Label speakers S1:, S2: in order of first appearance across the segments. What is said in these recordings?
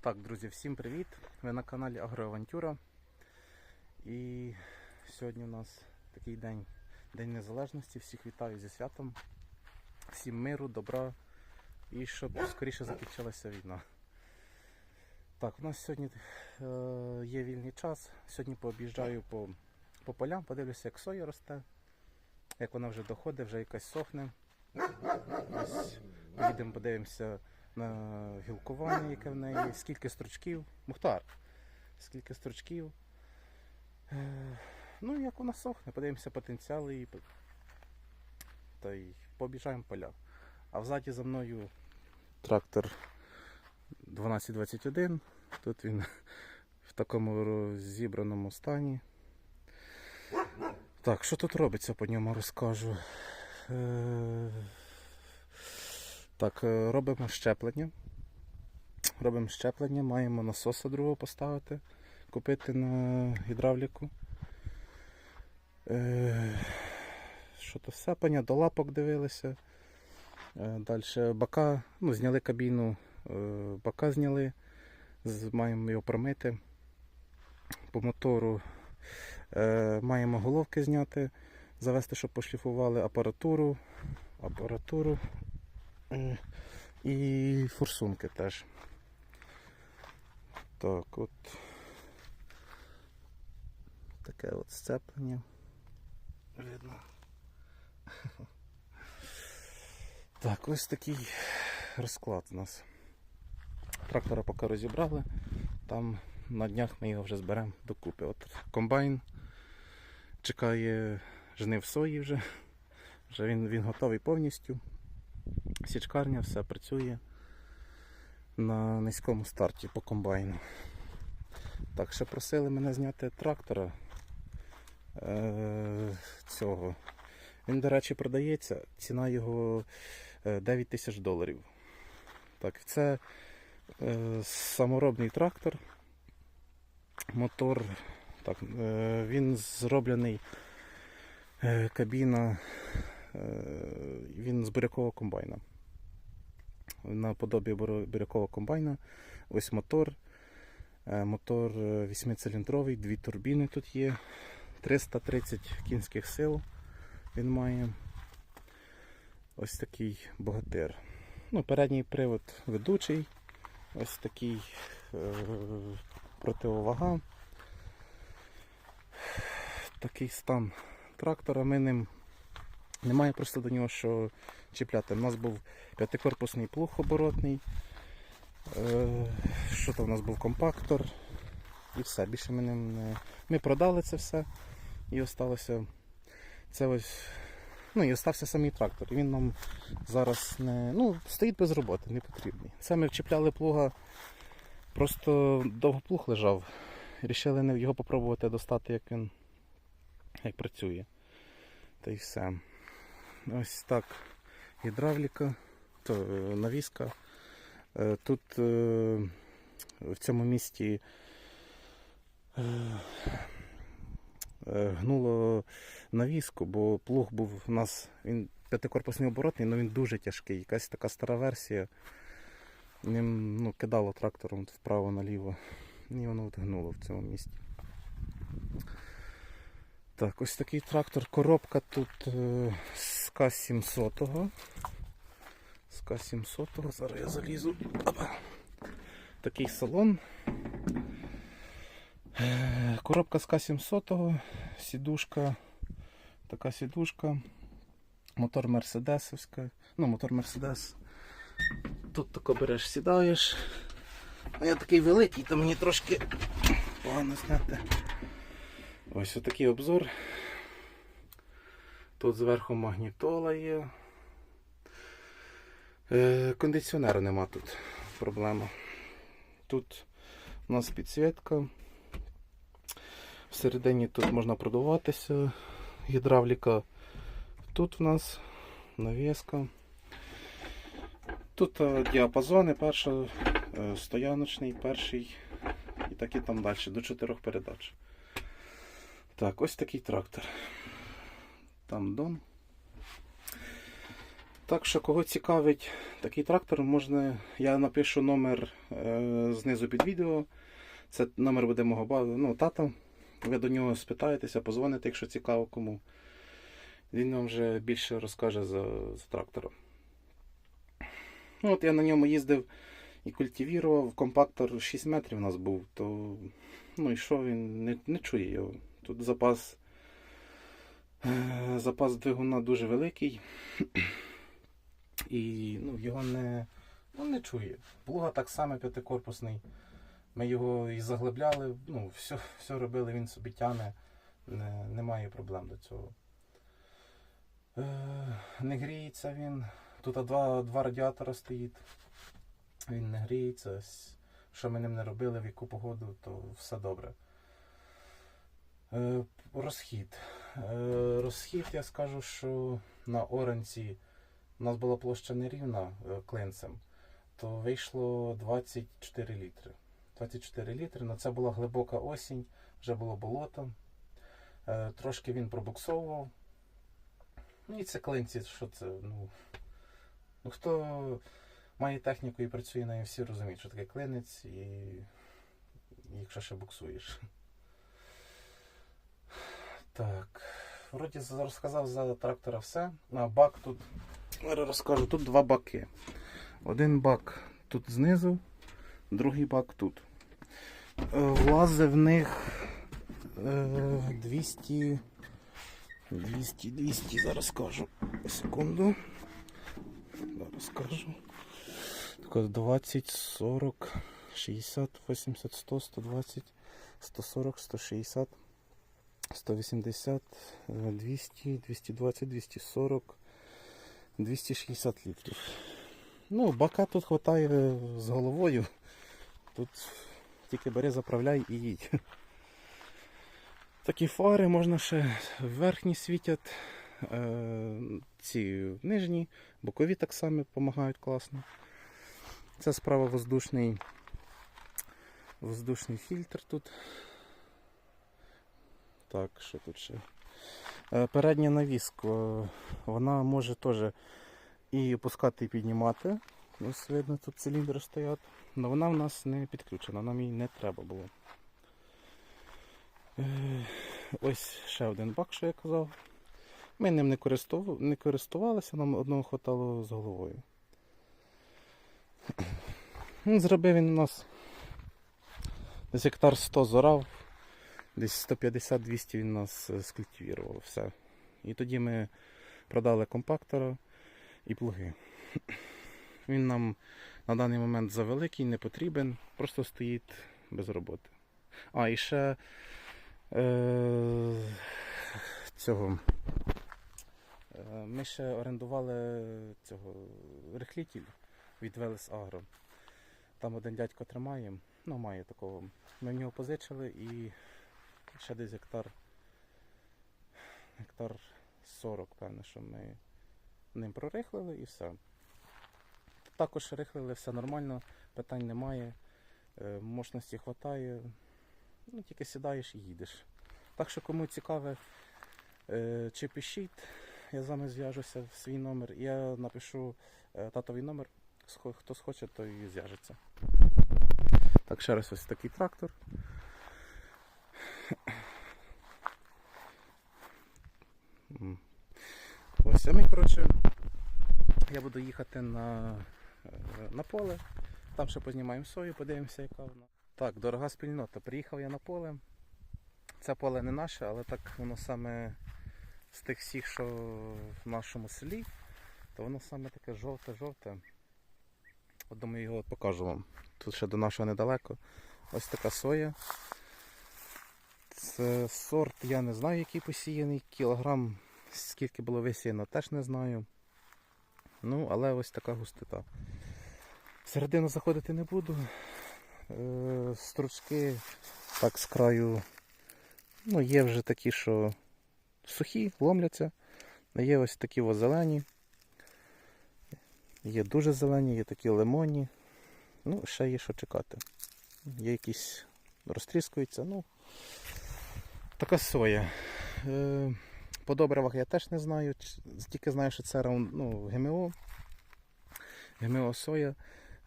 S1: Так, друзі, всім привіт! Ви на каналі Агроавантюра. І сьогодні у нас такий день День Незалежності. Всіх вітаю зі святом, всім миру, добра і щоб скоріше закінчилася війна. Так, у нас сьогодні е, є вільний час. Сьогодні пооб'їжджаю по по полям, подивлюся, як соя росте, як вона вже доходить, вже якась сохне. Ось Їдемо, подивимося на гілкування, яке в неї, скільки строчків. Мухтар, скільки строчків. Е, ну, як вона сохне, подивимося потенціал і та й побіжаємо поля. А взаді за мною трактор 1221. Тут він в такому розібраному стані. Так, що тут робиться по ньому розкажу. Е, так, е, робимо щеплення. Робимо щеплення, маємо насоса другого поставити, купити на гідравліку. Е, що то сепання, до лапок дивилися. Е, Далі бака, ну, зняли кабіну, бака зняли, маємо його промити. По мотору маємо головки зняти, завести, щоб пошліфували апаратуру. Апаратуру і форсунки теж. Так, от таке от сцеплення. Видно. Так, ось такий розклад у нас. Трактора поки розібрали, там на днях ми його вже зберемо докупи. От Комбайн чекає жнив сої вже, вже він він готовий повністю. Січкарня все працює на низькому старті по комбайну. Так, ще просили мене зняти трактора е, цього. Він, до речі, продається, ціна його 9 е, тисяч доларів. Так, Це е, саморобний трактор. Мотор, так, е, він зроблений е, кабіна. Е, він з бурякового комбайна. На подобі бурякового комбайна. Ось мотор. Е, мотор 8-циліндровий, е, дві турбіни тут є. 330 кінських сил він має. Ось такий богатир. Ну, Передній привод ведучий, ось такий е противовага. Такий стан трактора. Ми ним немає просто до нього що чіпляти. У нас був п'ятикорпусний плуг оборотний, е, що то в нас був компактор і все. Більше ми не... Ми продали це все і осталося це ось. Ну і остався самий трактор. І він нам зараз не... Ну, стоїть без роботи, не потрібний. Це ми вчіпляли плуга, просто довго плуг лежав. Рішили його попробувати достати, як він як працює. Та й все. Ось так гідравліка, то е, навіска. Е, тут е, в цьому місті гнуло навіску, бо плуг був у нас, він п'ятикорпусний оборотний, ну, але він дуже тяжкий. Якась така стара версія. Ним ну, кидало трактором вправо-наліво. І воно от гнуло в цьому місті. Так, ось такий трактор, коробка тут з К 700 -го. З К 700 -го. зараз я залізу. Опа. Такий салон. Е, коробка з К700, сідушка, така сідушка, мотор Мерседесівська, ну, мотор Мерседес. Тут тако береш, сідаєш. Ну, Я такий великий, то мені трошки погано зняти. Ось отакий обзор. Тут зверху магнітола є. Е, кондиціонеру нема тут проблема. Тут у нас підсвітка. Всередині тут можна продуватися, гідравліка. Тут в нас навіска. Тут е, діапазони, перший, е, стояночний, перший і так і там далі, до чотирьох передач. Так, ось такий трактор там дом. Так що, кого цікавить такий трактор, можна, я напишу номер е, знизу під відео. Це номер буде мого ну, тата. Ви до нього спитаєтеся, позвоните, якщо цікаво кому. Він вам вже більше розкаже за, за трактором. Ну, от Я на ньому їздив і культивірував, компактор 6 метрів у нас був, то ну і що він не, не чує його. Тут запас Е, запас двигуна дуже великий. І ну, його не ну, не чує. Плуга так само п'ятикорпусний. Ми його і заглибляли, ну, все все робили, він собі тяне, не, немає проблем до цього. Е, не гріється він. Тут два два радіатора стоїть. Він не гріється. Що ми ним не робили, в яку погоду, то все добре. Е, розхід. Е, розхід, я скажу, що на оранці у нас була площа нерівна е, клинцем, то вийшло 24 літри. 24 літри, але ну, це була глибока осінь, вже було болото. Е, трошки він пробуксовував. Ну і це клинці, що це. ну, ну Хто має техніку і працює на всі розуміють, що таке клинець, і якщо ще буксуєш. Так, вроді розказав за трактора все. А бак тут розкажу, тут два баки. Один бак тут знизу, другий бак тут. Е, Влази в них 200. Е, 200-200, зараз кажу. Секунду. Зараз скажу. 20, 40, 60, 80, 100, 120, 140, 160. 180, 200, 220, 240, 260 літрів. Ну, бака тут вистачає з головою. Тут тільки бери, заправляй і їдь. Такі фари можна ще верхні світять, е, ці нижні, бокові так само допомагають класно. Це справа воздушний, воздушний фільтр тут. Так, що тут ще? Е, передня навіска, вона може теж і опускати, і піднімати. Ось видно, тут циліндри стоять, але вона в нас не підключена, нам її не треба було. Е, ось ще один бак, що я казав. Ми ним не користувалися, нам одного хватало з головою. Зробив він у нас десь гектар 100 зорав. Десь 150-200 він нас е, скультивірував все. І тоді ми продали компактора і плуги. Він нам на даний момент завеликий, не потрібен, просто стоїть без роботи. А, і ще е, цього. Е, ми ще орендували цього рехлітіль від Велес Агро. Там один дядько тримає, ну має такого. Ми в нього позичили і ще десь гектар гектар 40, певно, що ми ним прорихлили і все. Також рихлили, все нормально, питань немає, е, мощності вистачає, ну, тільки сідаєш і їдеш. Так що, кому цікаве, е, чи пишіть, я з вами зв'яжуся в свій номер. Я напишу е, татовий номер, хто схоче, той зв'яжеться. Так, ще раз ось такий трактор. Ось а ми, коротше, я буду їхати на е, на поле, там ще познімаємо сою, подивимося, яка вона. Так, дорога спільнота, приїхав я на поле. Це поле не наше, але так воно саме з тих всіх, що в нашому селі, то воно саме таке жовте-жовте. От думаю, його покажу вам. Тут ще до нашого недалеко. Ось така соя. Це сорт, я не знаю, який посіяний, кілограм Скільки було висіяно, теж не знаю. Ну, але ось така густота. Середину заходити не буду. Е, стручки так з краю ну, є вже такі, що сухі, ломляться. Є ось такі ось зелені. Є дуже зелені, є такі лимонні. Ну, ще є що чекати. Є якісь розтріскуються, ну така соя. Е, по добривах я теж не знаю, тільки знаю, що це ну, ГМО, ГМО соя.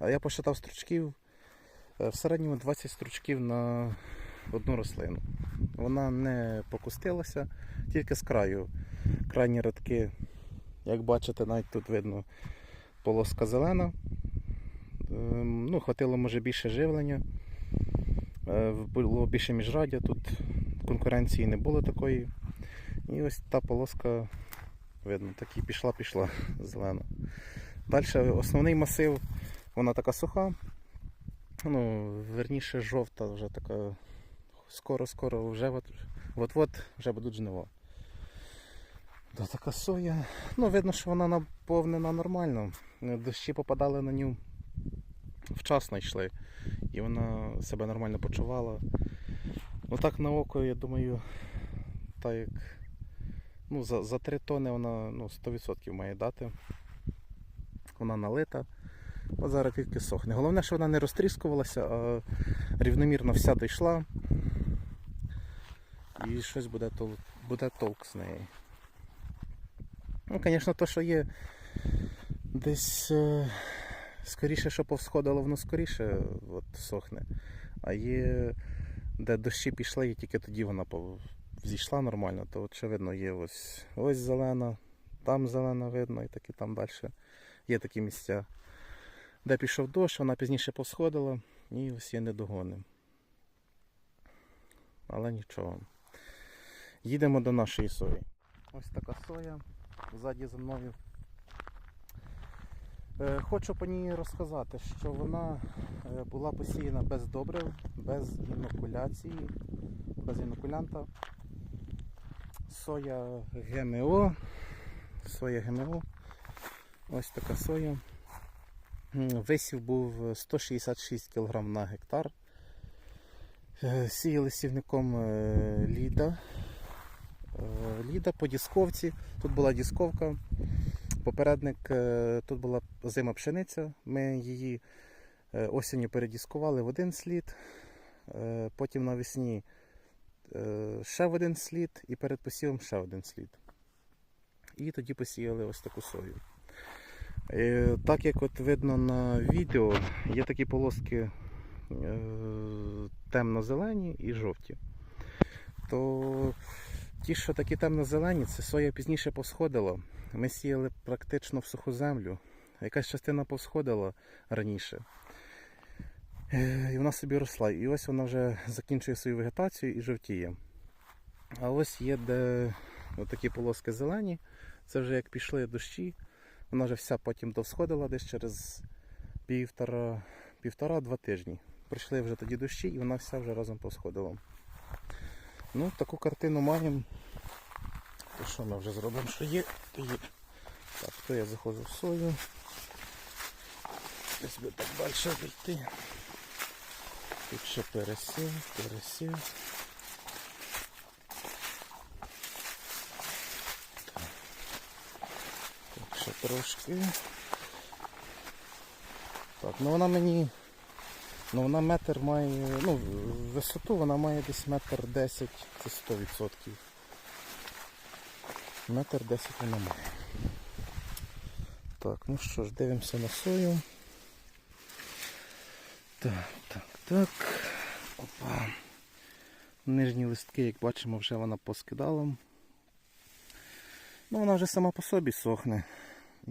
S1: Я посчитав стручків. Е, в середньому 20 стручків на одну рослину. Вона не покустилася, тільки з краю. Крайні рядки, як бачите, навіть тут видно полоска зелена. Ем, ну, Хватило може більше живлення, е, було більше міжрадя, тут конкуренції не було такої. І ось та полоска, видно, так і пішла-пішла зелена. Далі основний масив, вона така суха, ну, верніше жовта, вже така, скоро-скоро вже от-от вже будуть жнива. Та така соя. Ну, видно, що вона наповнена нормально. Дощі попадали на ню вчасно йшли. І вона себе нормально почувала. Отак на око, я думаю, так як Ну, За за 3 тони вона ну, 100% має дати. Вона налита. От зараз тільки сохне. Головне, що вона не розтріскувалася, а рівномірно вся дійшла. І щось буде толк, буде толк з неї. Ну, Звісно, то, що є десь е, скоріше, що повсходило, воно скоріше от, сохне. А є, де дощі пішли, і тільки тоді вона зійшла нормально, то очевидно є ось ось зелена, там зелена видно і таки там далі є такі місця. Де пішов дощ, вона пізніше посходила і ось є недогони. Але нічого. Їдемо до нашої сої. Ось така соя ззаді за мною. Е, хочу по ній розказати, що вона е, була посіяна без добрив, без інокуляції, без інокулянта. Соя ГМО. Соя ГМО. Ось така соя. Висів був 166 кг на гектар. Е, сіяли сівником е, Ліда. Е, ліда по дісковці. Тут була дісковка. Попередник, тут була зима пшениця. Ми її осінню передіскували в один слід, потім навесні Е, ще в один слід і перед посівом ще один слід. І тоді посіяли ось таку сою. Е, так як от видно на відео, є такі полоски е, темно-зелені і жовті. То ті, що такі темно-зелені, це соя пізніше посходила. Ми сіяли практично в суху землю. Якась частина посходила раніше. Е, і вона собі росла. І ось вона вже закінчує свою вегетацію і жовтіє. А ось є де такі полоски зелені. Це вже як пішли дощі, вона вже вся потім довсходила десь через півтора-два тижні. Прийшли вже тоді дощі і вона вся вже разом повсходила. Ну, Таку картину маємо. То що ми вже зробимо, що є, то є. Так, то я заходжу в сою. Десь би так далі обійти. Тут ще пересів, пересів. Так, так ще трошки. Так, ну вона мені... Ну вона метр має... Ну, висоту вона має десь метр десять, це сто відсотків. Метр десять вона має. Так, ну що ж, дивимося на сою. Так, так. Так, опа. Нижні листки, як бачимо, вже вона поскидала. Ну, Вона вже сама по собі сохне. І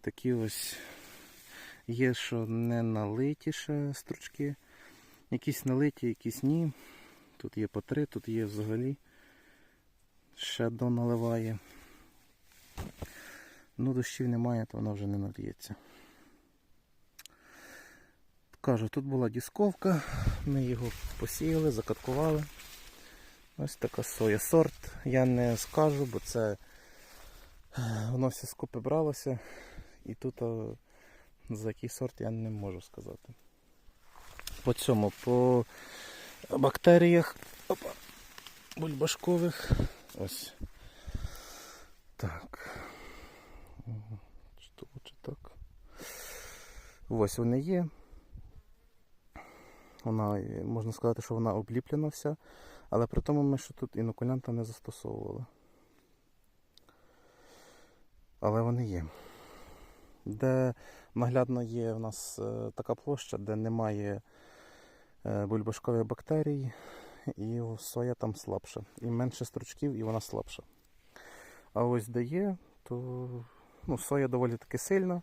S1: такі ось є, що не налиті ще стручки. Якісь налиті, якісь ні. Тут є по три, тут є взагалі. Ще доналиває. Ну, дощів немає, то вона вже не нальється кажу, тут була дісковка, ми його посіяли, закаткували. Ось така соя сорт. Я не скажу, бо це е, воно все скупи бралося. І тут е, за який сорт я не можу сказати. По цьому, по бактеріях опа, бульбашкових. Ось. Так. Чи то, чи так. Ось вони є. Вона, е, можна сказати, що вона обліплена вся, але при тому ми ще тут інокулянта не застосовували. Але вони є. Де наглядно є в нас е, така площа, де немає е, бульбашкових бактерій, і своя там слабша. І менше стручків, і вона слабша. А ось де є, то ну, соя доволі таки сильна.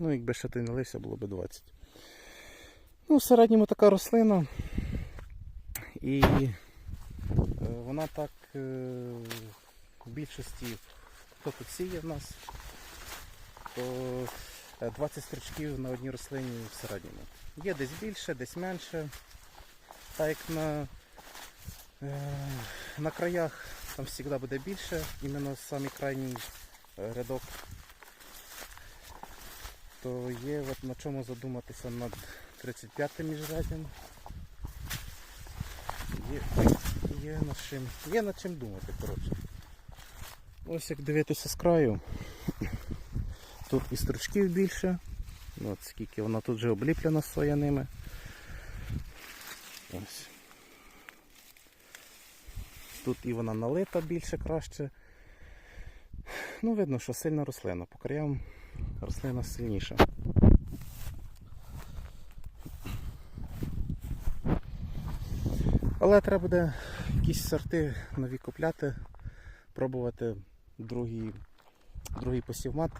S1: Ну, якби ще ти не лився, було б 20. Ну, в середньому така рослина. І е, вона так е, в більшості, хто тут сіє в нас, то 20 е, стрічків на одній рослині в середньому. Є десь більше, десь менше. Так як на на краях там завжди буде більше, іменно самий крайній рядок то є от на чому задуматися над 35-м міжрядням. Є, є над чим є над чим думати. коротше. Ось як дивитися з краю, тут і стручків більше, ну, От скільки вона тут вже обліплена сояними. Тут і вона налита більше краще. Ну, видно, що сильна рослина по краям рослина сильніша. Але треба буде якісь сорти нові купляти, пробувати другий другий посівмат.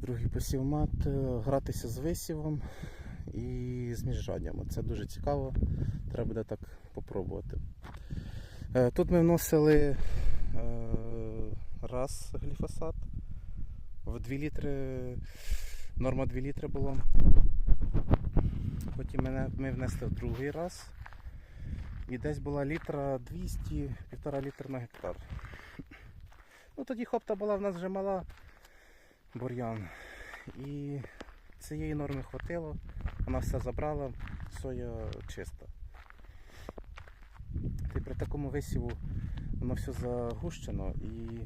S1: Другий посівмат, е, гратися з висівом і з міжжаднями. Це дуже цікаво, треба буде так попробувати. Е, тут ми вносили е, раз гліфосат. В 2 літри, норма 2 літри була. Потім мене, ми внесли в другий раз. І десь була літра 200, півтора літра на гектар. Ну Тоді хопта була в нас вже мала бур'ян. І цієї норми хватило, вона все забрала, соя чиста. Ти при такому висіву воно все загущено і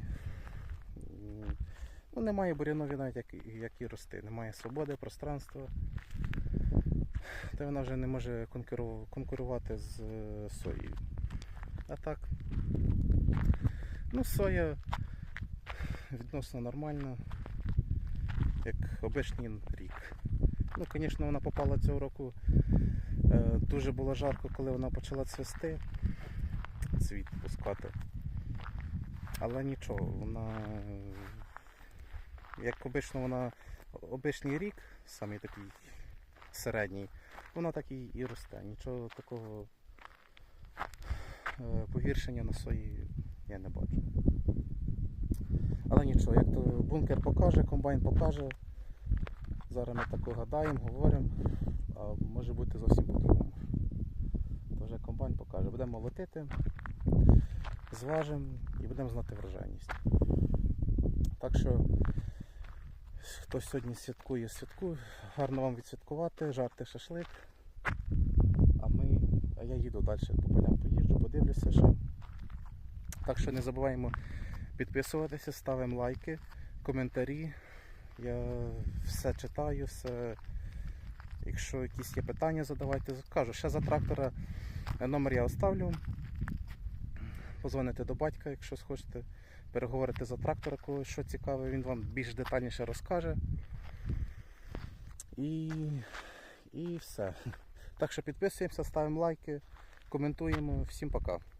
S1: Ну, Немає бурянові навіть як, які рости, немає свободи, пространства. Та вона вже не може конкурувати з е, соєю. А так, ну, соя відносно нормальна, як обичний рік. Ну, Звісно, вона попала цього року. Е, дуже було жарко, коли вона почала цвісти, цвіт пускати. Але нічого, вона як обично вона обичний рік, саме такий середній, вона так і, і росте. Нічого такого е, погіршення на сої я не бачу. Але нічого, як то бункер покаже, комбайн покаже. Зараз ми так гадаємо, говоримо, а може бути зовсім по-другому. То вже комбайн покаже. Будемо лотити, зважимо і будемо знати вражайність. Так що Хто сьогодні святкує, святкує. Гарно вам відсвяткувати, жарти шашлик. А ми, а я їду далі по полям поїжджу, подивлюся ще. Так що не забуваємо підписуватися, ставимо лайки, коментарі. Я все читаю, все. Якщо якісь є питання, задавайте. Кажу, ще за трактора е, номер я оставлю. Позвоните до батька, якщо схочете переговорити за трактора, коли що цікаве, він вам більш детальніше розкаже. І і все. Так що підписуємося, ставимо лайки, коментуємо. Всім пока.